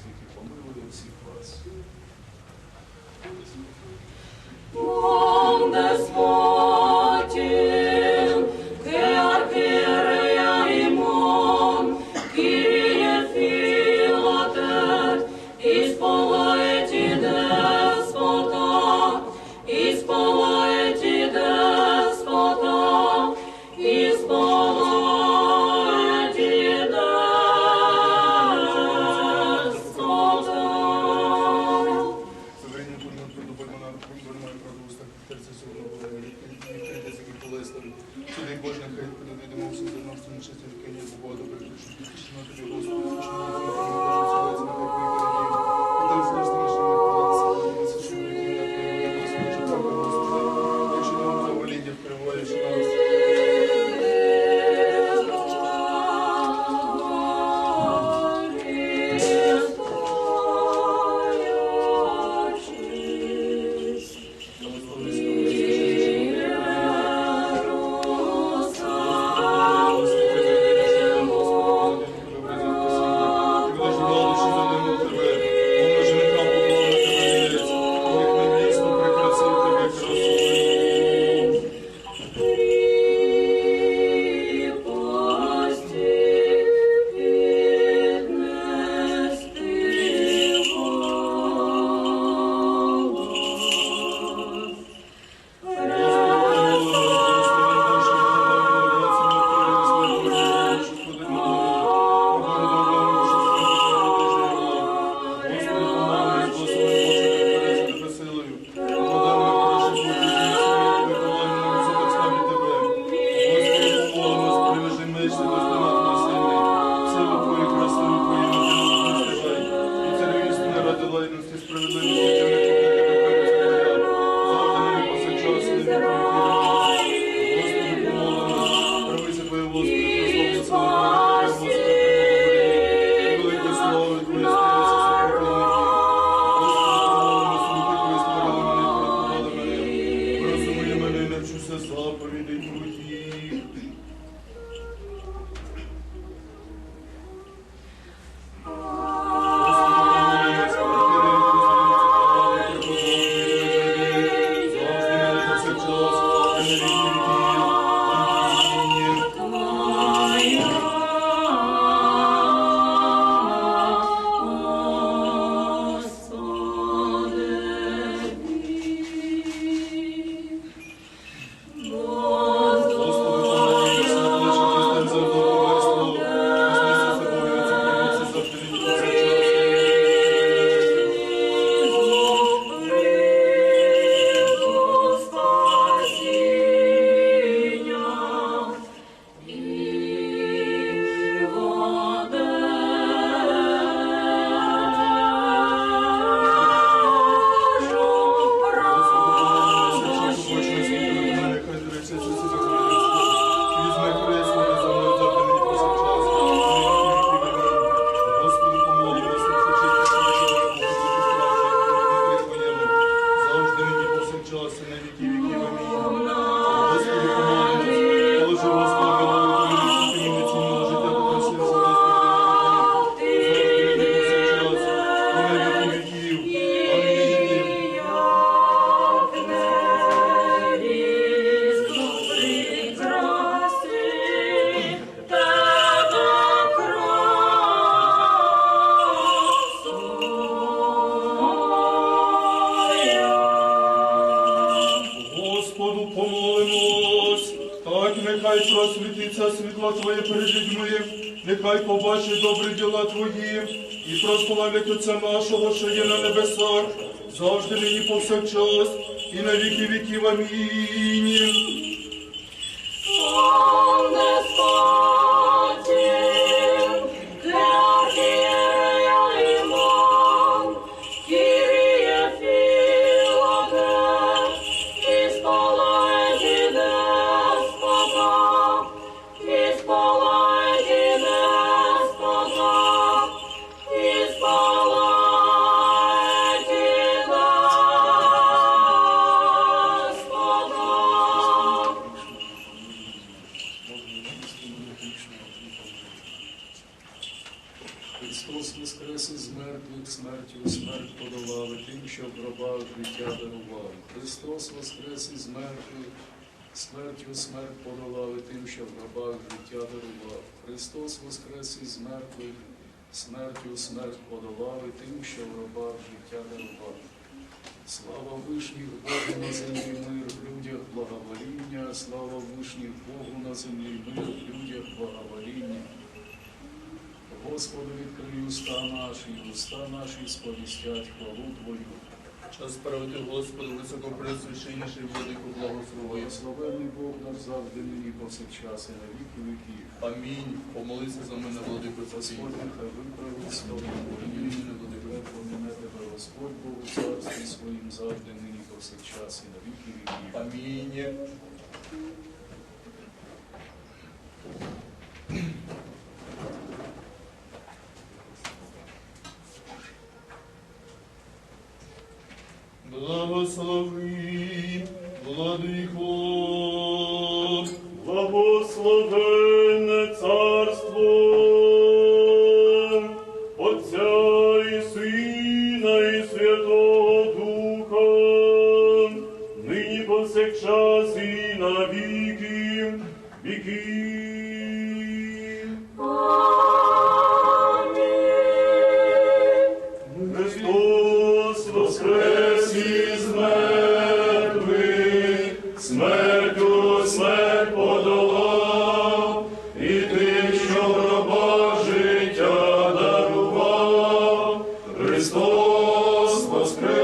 thank you for moving and see for us. Long this morning. Твої і прославлять Отця нашого, що є на небесах, завжди нині повсякчас, і на віки віків. Амінь. Дарував. Христос воскрес із мертвих, смертю смерть подолав, і тим, що в гробах життя дарував. Христос воскрес із мертвих, смертю смерть подолав, і тим, що в гробах життя дарував. Слава вишніх Богу на землі мир, в людях благовоління, слава вишніх Богу на землі мир, в людях благовоління. Господи, відкрий уста наші, уста наші сповістять хвалу Твою. Час перевити Господу, високопресвященніший владику благослови. Славений Бог наш завжди нині повсякчас і на віки віків. Амінь. Помолися за мене, владику. Господь нехай виправить сторону Божої, не буде поміне тебе, Господь Богу, царстві своїм завжди нині повсякчас і на віки віків. Амінь. Благослови, Христос воскрес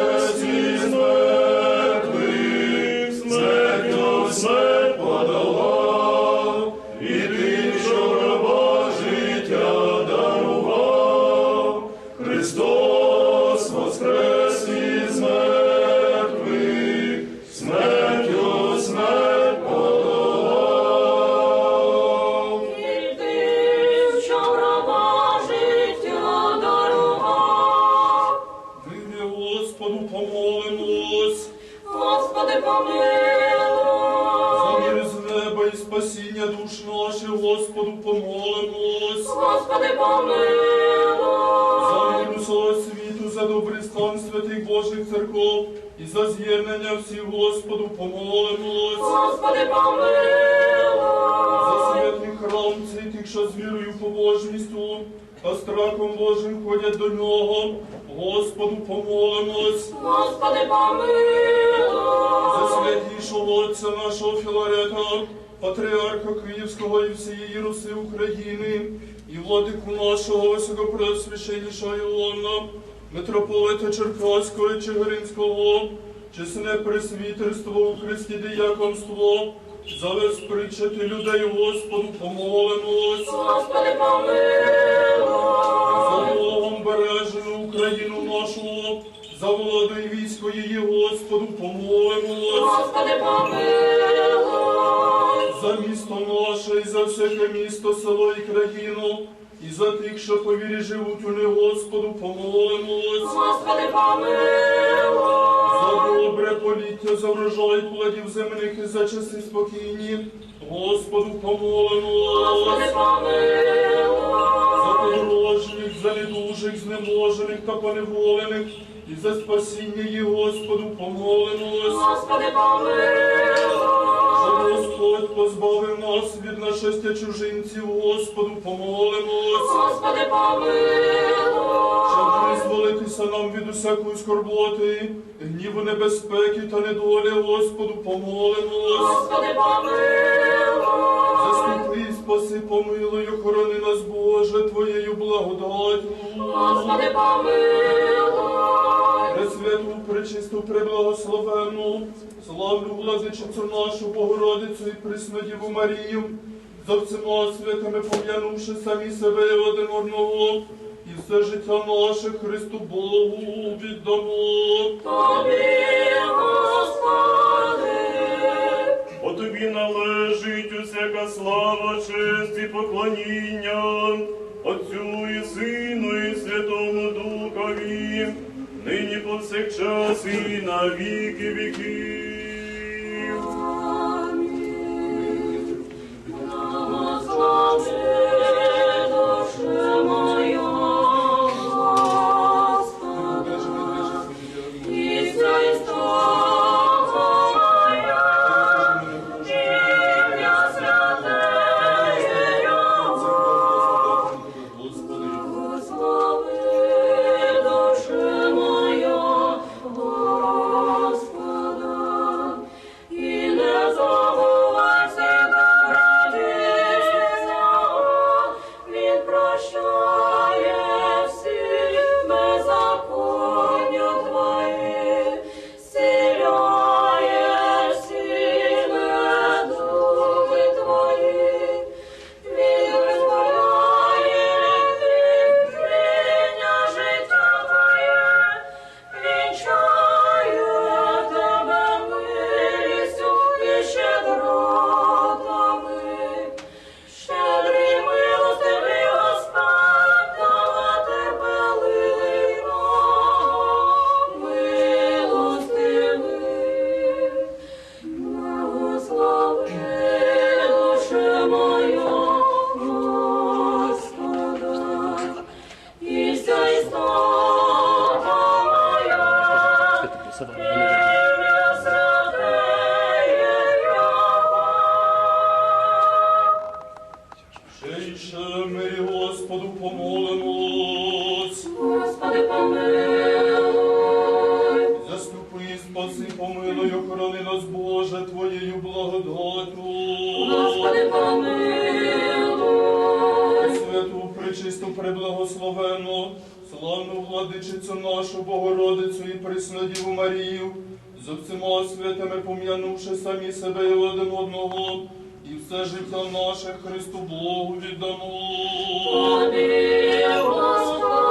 за з'єднання всіх, Господу, помолимось. Господи, За помилуй. святий храм цей тих, що з вірою побожністю та страхом Божим ходять до нього, Господу, помолимось. Господи, За помилуй. святішого отця нашого Філарета, патріарха Київського і всієї Руси України, і владику нашого високопреосвященнішого Іона, митрополита Черкаського і Чигиринського, чесне пресвітерство у Христі дияконство, за весь причати людей Господу помолимось. Господи, помилуй. За Богом бережену Україну нашу, за владу і військо її, Господу, помолимось. Господи, помилуй. За місто наше, і за всяке місто, село і країну, і за тих, що по вірі живуть у них, Господу, помолимось. Господи, За добре поліття, за врожай плодів земних і за часи спокійні, Господу, помолимось. Господи, За подорожніх, за недужих, знеможених та поневолених, і за спасіння їх, Господу, помолимось. Господи. Щоб Господь позбавив нас від нашестя чужинців, Господу, помолимось. Господи, помилуй. Визволитися нам від усякої скорботи, гніву небезпеки та недолі, Господу, помолимось. Господи, помилуй. Заступи, спаси, помилуй, охорони нас, Боже, Твоєю благодаттю. Господи, помилуй. Пресвяту, пречисту, преблагословенну, славну владичицю нашу Богородицю і Преснодіву Марію, за всіма святами пом'янувши самі себе і один одного, і все життя наше Христу Богу віддамо. Тобі, Господи. Бо тобі належить усяка слава, честь і поклоніння, Отцю і Сину і Святому Духові, нині повсякчас і на віки віків. Амінь. Благослови душу молитвами, пом'янувши самі себе і один одного, і все життя наше Христу Богу віддамо. Тобі, Господи!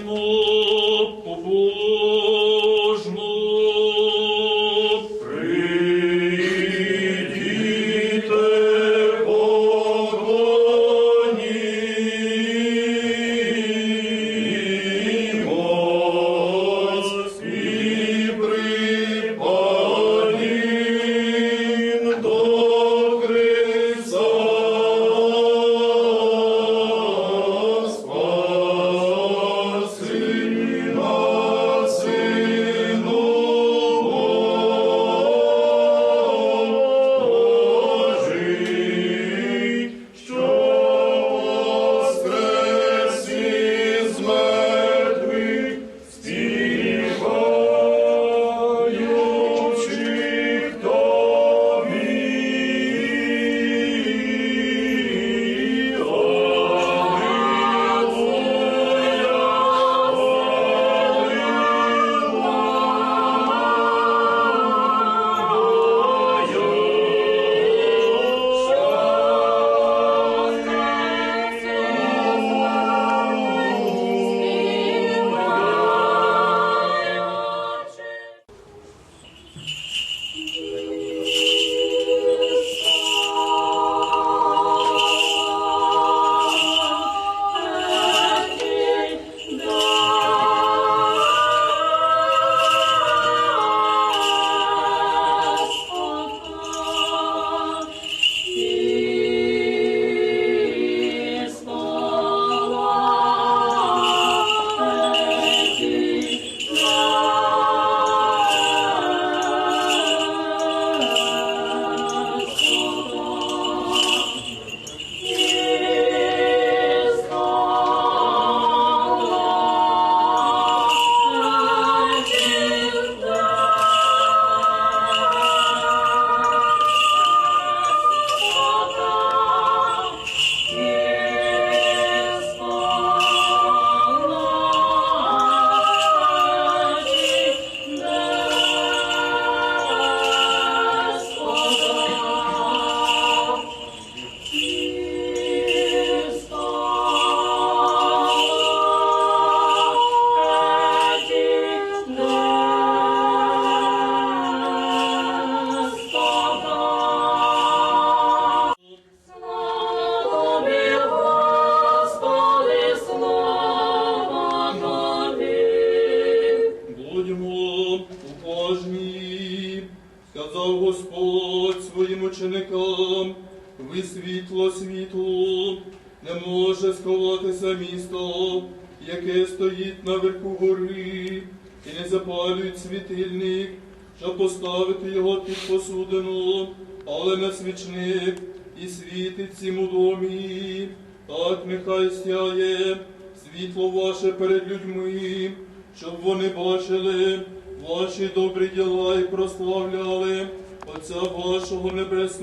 Nemo,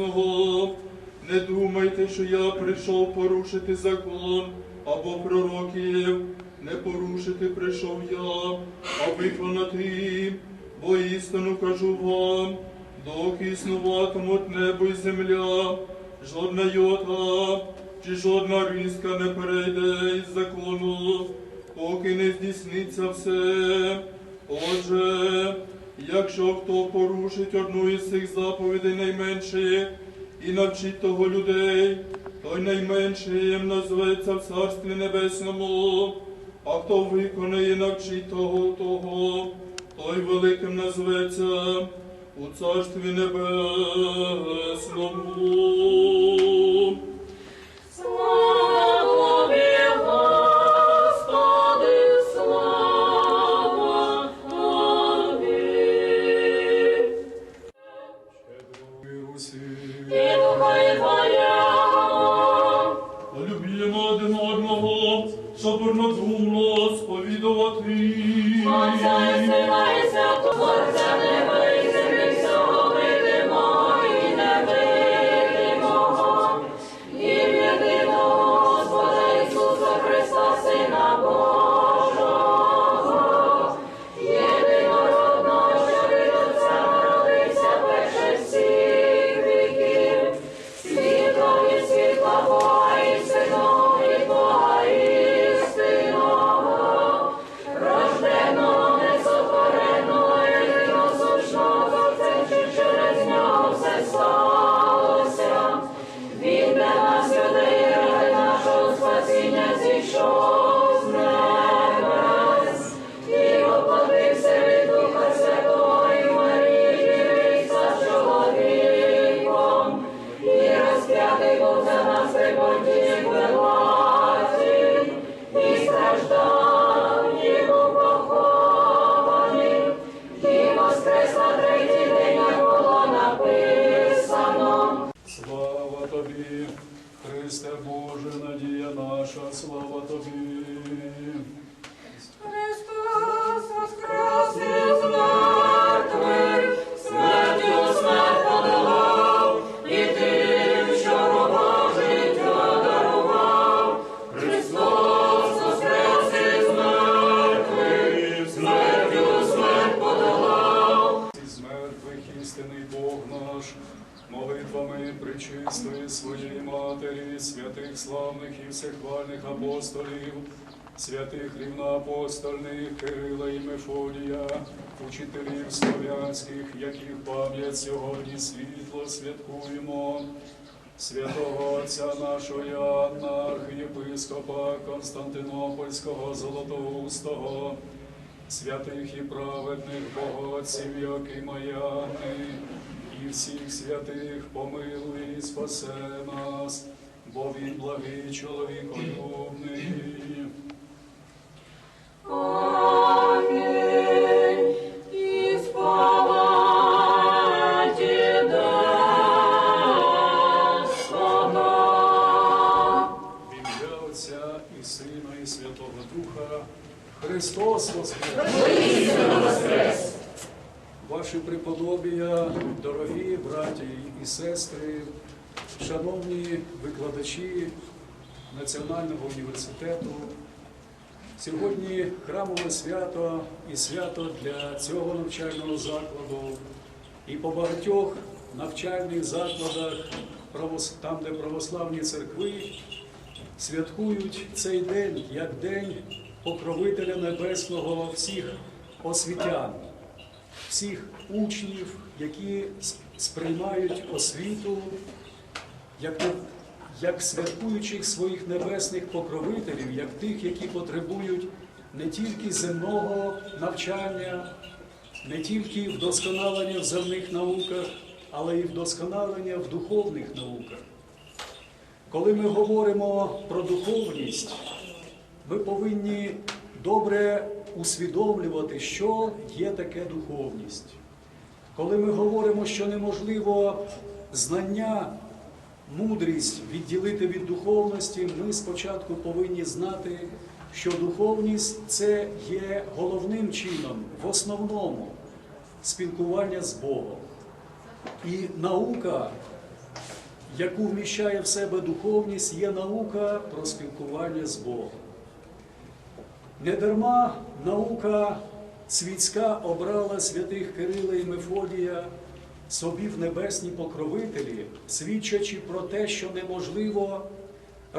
Небесного. Не думайте, що я прийшов порушити закон або пророків. Не порушити прийшов я, а виконати, бо істину кажу вам, доки існуватимуть небо і земля, жодна йота чи жодна риска не перейде із закону, поки не здійсниться все. Отже, якщо хто порушить одну із цих заповідей найменших і навчить того людей, той найменшим назветься в Царстві Небесному, а хто виконає і навчить того, того, той великим назветься у Царстві Небесному. Слава Тобі, апостолів, святих рівноапостольних Кирила і Мефодія, учителів слов'янських, яких пам'ять сьогодні світло святкуємо. Святого Отця нашого Іоанна, архієпископа Константинопольського Золотоустого, святих і праведних богоців, Йокима і і всіх святих помилуй і спасе нас, бо він благий чоловіколюбний. Свято для цього навчального закладу, і по багатьох навчальних закладах, там, де православні церкви, святкують цей день як День покровителя Небесного всіх освітян, всіх учнів, які сприймають освіту як, як святкуючих своїх небесних покровителів, як тих, які потребують не тільки земного навчання, не тільки вдосконалення в земних науках, але і вдосконалення в духовних науках. Коли ми говоримо про духовність, ми повинні добре усвідомлювати, що є таке духовність. Коли ми говоримо, що неможливо знання, мудрість відділити від духовності, ми спочатку повинні знати, що духовність це є головним чином, в основному спілкування з Богом. І наука, яку вміщає в себе духовність, є наука про спілкування з Богом. Недарма наука світська обрала святих Кирила і Мефодія собі в небесні покровителі, свідчачи про те, що неможливо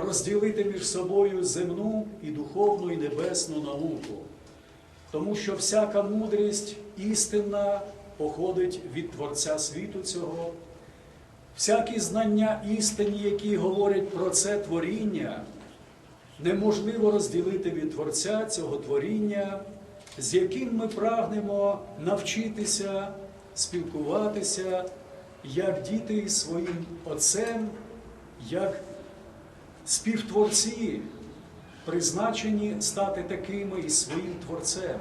розділити між собою земну і духовну і небесну науку. Тому що всяка мудрість істинна походить від Творця світу цього. Всякі знання істинні, які говорять про це творіння, неможливо розділити від Творця цього творіння, з яким ми прагнемо навчитися спілкуватися як діти своїм Отцем, як співтворці, призначені стати такими і своїм Творцем.